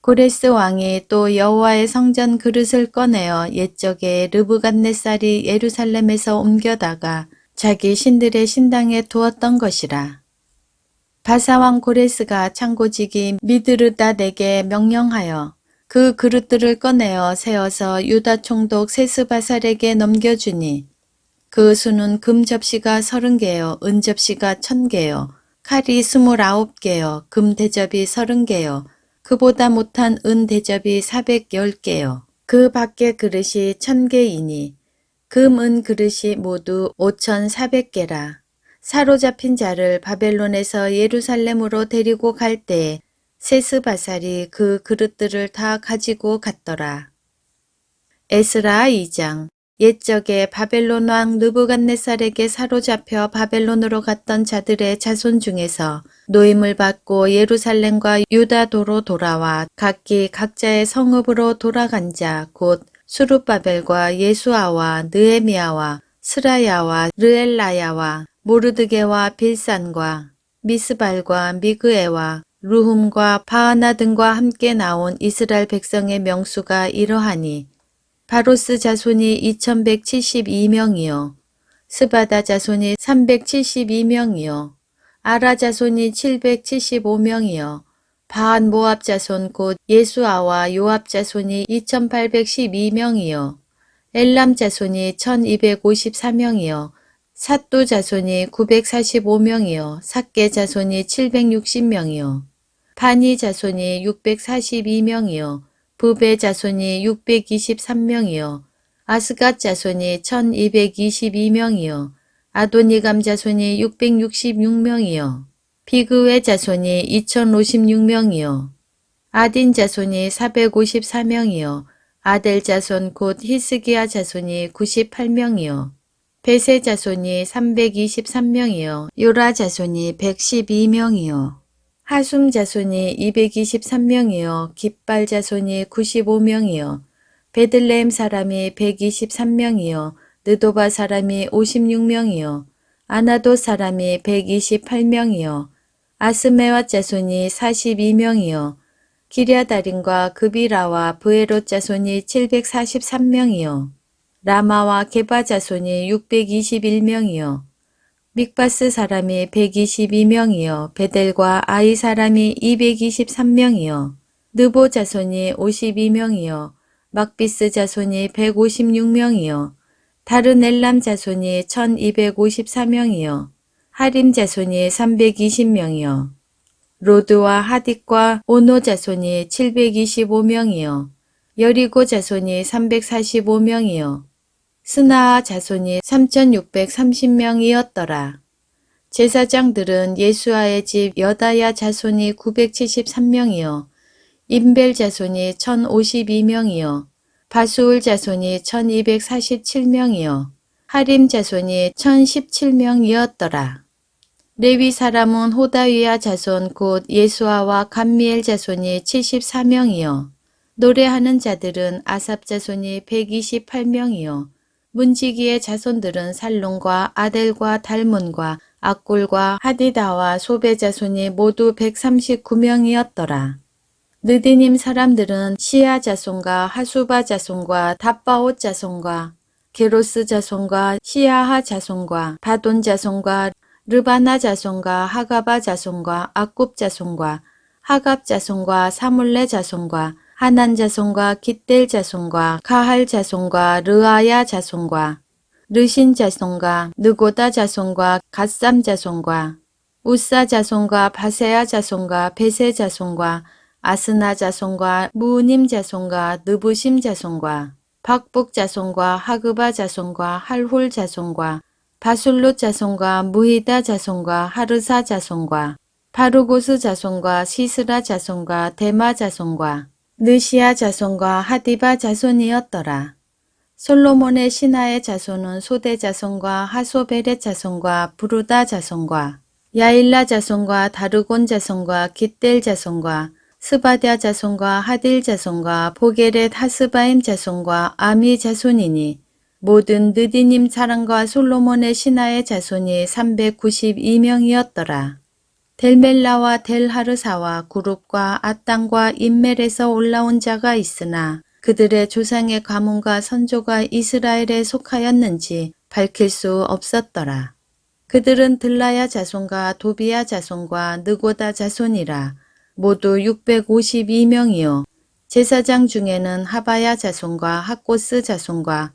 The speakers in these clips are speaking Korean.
고레스 왕이 또 여호와의 성전 그릇을 꺼내어 옛적에 르브갓네살이 예루살렘에서 옮겨다가 자기 신들의 신당에 두었던 것이라. 바사왕 고레스가 창고지기 미드르닷에게 명령하여 그 그릇들을 꺼내어 세어서 유다 총독 세스바살에게 넘겨주니 그 수는 금 접시가 서른 개요, 은 접시가 천 개요, 칼이 스물아홉 개요, 금 대접이 서른 개요, 그보다 못한 은 대접이 410개요. 그 밖의 그릇이 1000개이니 금, 은 그릇이 모두 5400개라. 사로잡힌 자를 바벨론에서 예루살렘으로 데리고 갈 때에 세스바살이 그 그릇들을 다 가지고 갔더라. 에스라 2장 옛적에 바벨론 왕 느부갓네살에게 사로잡혀 바벨론으로 갔던 자들의 자손 중에서 노임을 받고 예루살렘과 유다도로 돌아와 각기 각자의 성읍으로 돌아간 자 곧 수르바벨과 예수아와 느에미아와 스라야와 르엘라야와 모르드게와 빌산과 미스발과 미그에와 루훔과 바하나 등과 함께 나온 이스라엘 백성의 명수가 이러하니 바로스 자손이 2172명이요. 스바다 자손이 372명이요. 아라 자손이 775명이요. 바한 모압 자손 곧 예수아와 요압 자손이 2812명이요. 엘람 자손이 1254명이요. 사또 자손이 945명이요. 삭게 자손이 760명이요. 바니 자손이 642명이요. 부베 자손이 623명이요. 아스갓 자손이 1222명이요. 아도니감 자손이 666명이요. 비그웨 자손이 2056명이요. 아딘 자손이 454명이요. 아델 자손 곧 히스기야 자손이 98명이요. 베세 자손이 323명이요. 요라 자손이 112명이요. 하숨 자손이 223명이요. 깃발 자손이 95명이요. 베들레헴 사람이 123명이요. 느도바 사람이 56명이요. 아나도 사람이 128명이요. 아스메와 자손이 42명이요. 기랴다림과 그비라와 브에롯 자손이 743명이요. 라마와 게바 자손이 621명이요. 믹바스 사람이 122명이요. 베델과 아이 사람이 223명이요. 느보 자손이 52명이요. 막비스 자손이 156명이요. 다른 엘람 자손이 1254명이요. 하림 자손이 320명이요. 로드와 하딕과 오노 자손이 725명이요. 여리고 자손이 345명이요. 스나아 자손이 3630명이었더라. 제사장들은 예수아의 집 여다야 자손이 973명이요. 임벨 자손이 1052명이요. 바수울 자손이 1247명이요. 하림 자손이 1017명이었더라. 레위 사람은 호다위아 자손 곧 예수아와 감미엘 자손이 74명이요. 노래하는 자들은 아삽 자손이 128명이요. 문지기의 자손들은 살론과 아델과 달문과 악골과 하디다와 소베 자손이 모두 139명이었더라. 느디님 사람들은 시아 자손과 하수바 자손과 답바옷 자손과 게로스 자손과 시아하 자손과 바돈 자손과 르바나 자손과 하가바 자손과 악굽 자손과 하갑 자손과 사물레 자손과 하난 자손과 깃델 자손과 가할 자손과 르아야 자손과 르신 자손과 느고다 자손과 갓삼 자손과 우사 자손과 바세아 자손과 베세 자손과 아스나 자손과 무님 자손과 느부심 자손과 박북 자손과 하그바 자손과 할홀 자손과 바술롯 자손과 무히다 자손과 하르사 자손과 바루고스 자손과 시스라 자손과 데마 자손과 느시아 자손과 하디바 자손이었더라. 솔로몬의 신하의 자손은 소대 자손과 하소베렛 자손과 부르다 자손과 야일라 자손과 다르곤 자손과 깃델 자손과 스바디아 자손과 하딜 자손과 보게렛 하스바임 자손과 아미 자손이니 모든 느디님 사랑과 솔로몬의 신하의 자손이 392명이었더라. 델멜라와 델하르사와 구룹과 아땅과 인멜에서 올라온 자가 있으나 그들의 조상의 가문과 선조가 이스라엘에 속하였는지 밝힐 수 없었더라. 그들은 들라야 자손과 도비야 자손과 느고다 자손이라 모두 652명이요. 제사장 중에는 하바야 자손과 하코스 자손과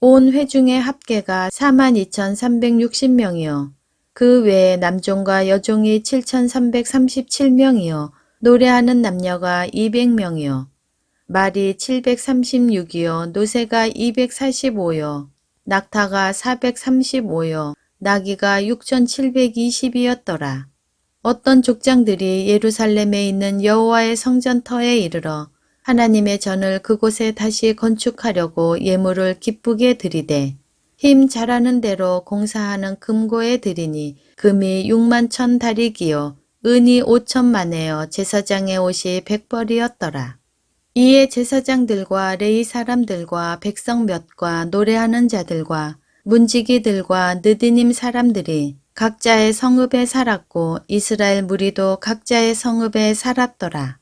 온 회중의 합계가 42,360명이요. 그 외에 남종과 여종이 7,337명이요. 노래하는 남녀가 200명이요. 말이 736이요. 노새가 245요. 낙타가 435요. 나귀가 6,720이었더라. 어떤 족장들이 예루살렘에 있는 여호와의 성전터에 이르러 하나님의 전을 그곳에 다시 건축하려고 예물을 기쁘게 드리되 힘 잘하는 대로 공사하는 금고에 드리니 금이 6만 천 다리기요 은이 5천만에요 제사장의 옷이 백벌이었더라. 이에 제사장들과 레이 사람들과 백성 몇과 노래하는 자들과 문지기들과 느디님 사람들이 각자의 성읍에 살았고 이스라엘 무리도 각자의 성읍에 살았더라.